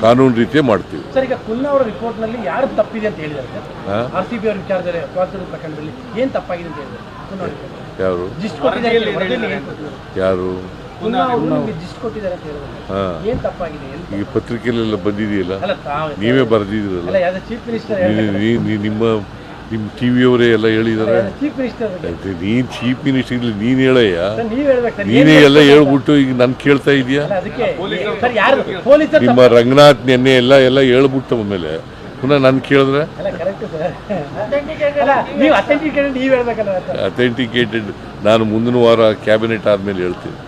ಕಾನೂನು ರೀತಿಯೇ ಮಾಡ್ತೀವಿ. ಸರ್ ಈಗ ಕುನ್ನ ಅವರ ರಿಪೋರ್ಟ್ನಲ್ಲಿ ಯಾರು ತಪ್ಪಿದೆ ಅಂತ ಹೇಳಿದ್ದಾರೆ ಸರ್? ಹಾ? ಆರ್ ಸಿ ಬಿ ಅವರ ವಿಚಾರದಲ್ಲಿ ಸ್ವಾತಂತ್ರ್ಯ ಪ್ರಕರಣದಲ್ಲಿ ಏನ್ ತಪ್ಪಾಗಿದೆ ಅಂತ ಹೇಳಿದ್ದಾರೆ ಅವ್ರ. ಯಾರು? ಜಿಸ್ಟ್ ಕೊಟ್ಟಿದ್ದಾರೆ ಅಂತ ಯಾರು? ಅವರು ನಿಮಗೆ ಜಿಸ್ಟ್ ಕೊಟ್ಟಿದ್ದಾರೆ ಅಂತ ಹೇಳಿದ್ದಾರೆ. ಹಾಂ. ಏನ್ ತಪ್ಪಾಗಿದೆ? ಎಲ್ಲಿ ಈ ಪತ್ರಿಕೆಯಲ್ಲೆಲ್ಲ ಬಂದಿದೆಯಲ್ಲ? ಅಲ್ಲ ತಾವು. ನೀವೇ ಬರೆದಿದ್ದೀರಲ್ಲ? ಅಲ್ಲ ಯಾವ್ದು ಚೀಫ್ ಮಿನಿಸ್ಟರ್ ನೀ- ನೀ- ನಿಮ್ಮ ನಿಮ್ಮ ಟಿ ವಿಯವರೇ ಎಲ್ಲ ಹೇಳಿದ್ದಾರೆ. ನೀನ್ ಚೀಫ್ ಮಿನಿಸ್ಟರ್ ಇಲ್ಲಿ ನೀನು ಹೇಳಯ್ಯ. ನೀನೇ ಎಲ್ಲ ಹೇಳ್ಬಿಟ್ಟು ಈಗ ನಾನು ಕೇಳ್ತಾ ಇದೀಯಾ? ನಿಮ್ಮ ರಂಗನಾಥ್ ನೆನ್ನೆ ಎಲ್ಲ ಎಲ್ಲ ಹೇಳ್ಬಿಟ್ಟು ಆಮೇಲೆ ಪುನಃ ನಾನು ಕೇಳಿದ್ರೆ? ಅಥೆಂಟಿಕೇಟೆಡ್ ನಾನು ಮುಂದಿನ ವಾರ ಕ್ಯಾಬಿನೆಟ್ ಆದಮೇಲೆ ಹೇಳ್ತೀನಿ.